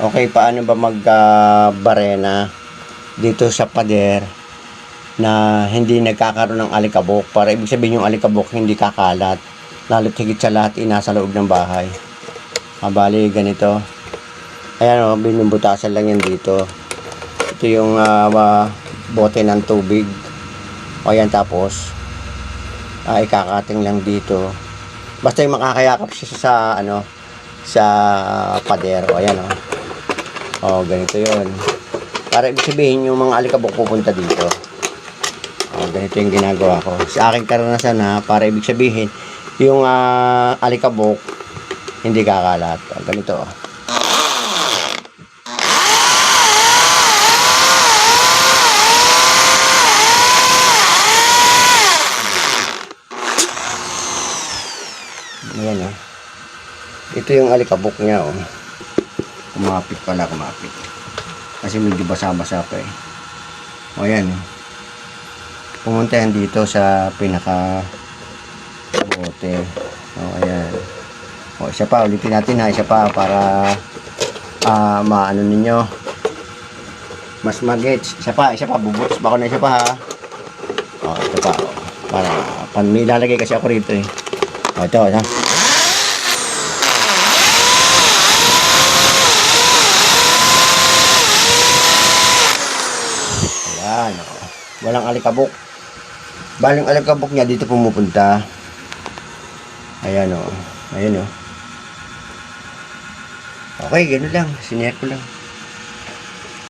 Okay, paano ba mag-barena dito sa pader na hindi nagkakaroon ng alikabok para ibig sabihin yung alikabok hindi kakalat lalo't higit sa lahat inasa loob ng bahay. Mabali ganito. Ayan o, binubutasan lang yan dito. Ito yung ah, wa- bote ng tubig. O yan tapos, ay ikakating lang dito. Basta yung makakayakap siya sa ano, sa pader. O ayan o. O, ganito yon Para ibig sabihin yung mga alikabok pupunta dito. O, ganito yung ginagawa ko. Sa aking karanasan na, para ibig sabihin, yung ah, alikabok, hindi kakalat. O, ganito. o. Ayan o. Ito yung alikabok niya o. Kumapit pala, kumapit. Kasi medyo basa-basa pa eh. O ayan o. Pumunta yan dito sa pinaka bote. O ayan. O isa pa, ulitin natin ha. Isa pa para ah maano ninyo. Mas magets. Isa pa, isa pa. Bubutos pa ako na isa pa ha. O, ito pa. Para, pan, may ilalagay kasi ako rito eh. O, ito, ito. Ayan, o. Walang alikabok. Baling alikabok niya dito pumupunta. Ayan, o. Ayan, o. Okay, gano'n lang. Sinare ko lang.